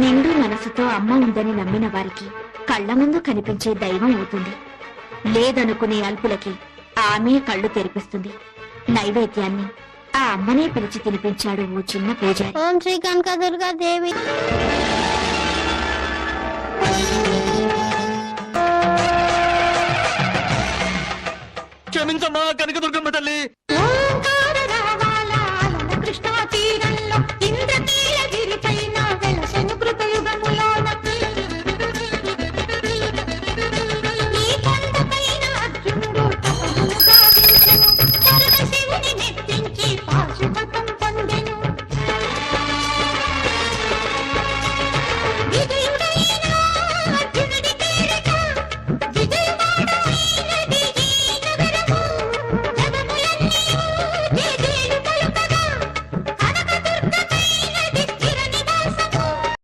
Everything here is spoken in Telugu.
నిండు మనసుతో అమ్మ ఉందని నమ్మిన వారికి కళ్ళ ముందు కనిపించే దైవం అవుతుంది. లేదనుకునే అల్పులకి ఆమె కళ్ళు తెరిపిస్తుంది. నైవేద్యాన్ని ఆ అమ్మనే పిలిచి తినిపించాడు ఓ చిన్న పూజారి. ఓం శ్రీ కనకదుర్గా దేవి. క్షమించమ్మా కనకదుర్గమ్మ తల్లి.